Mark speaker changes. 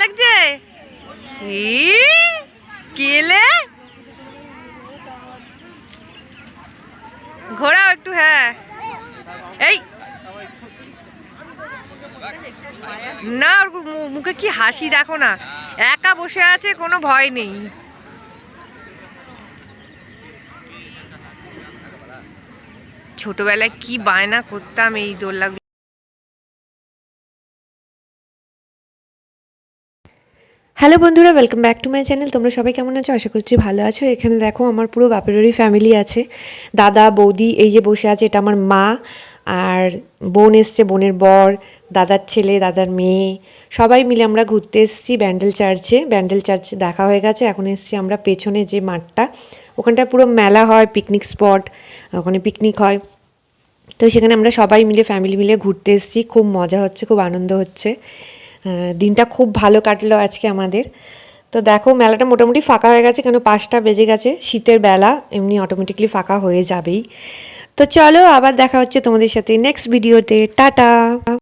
Speaker 1: লাগছে? ঘোরাও একটু হ্যাঁ। এই! না, ওর মুখে কি হাসি দেখো না। একা বসে আছে, কোনো ভয় নেই। ছোটবেলায় কি বায়না করতাম এই দোলনাগুলো
Speaker 2: হ্যালো বন্ধুরা welcome back to my channel তোমরা সবাই কেমন আছো? আশা করছি ভালো আছো। এখানে দেখো, আমার পুরো বাপেরই ফ্যামিলি আছে। দাদা, বৌদি, এই যে বসে আছে, এটা আমার মা। আর বোন এসছে, বোনের বর, দাদার ছেলে, দাদার মেয়ে। সবাই মিলে আমরা ঘুরতে এসেছি ব্যান্ডেল চার্চে। ব্যান্ডেল চার্চে দেখা হয়ে গেছে, এখন এসেছি আমরা পেছনে যে মাঠটা। ওখানটায় পুরো মেলা হয় পিকনিক স্পট ওখানে পিকনিক হয়। তো সেখানে আমরা সবাই মিলে ফ্যামিলি মিলে ঘুরতে এসেছি। খুব মজা হচ্ছে, খুব আনন্দ হচ্ছে। দিনটা খুব ভালো কাটলো আজকে আমাদের। তো দেখো, মেলাটা মোটামুটি ফাঁকা হয়ে গেছে, কেন পাঁচটা বেজে গেছে। শীতের বেলা এমনি অটোমেটিকলি ফাঁকা হয়ে যাবেই। তো চলো, আবার দেখা হচ্ছে তোমাদের সাথে নেক্সট ভিডিওতে টাটা!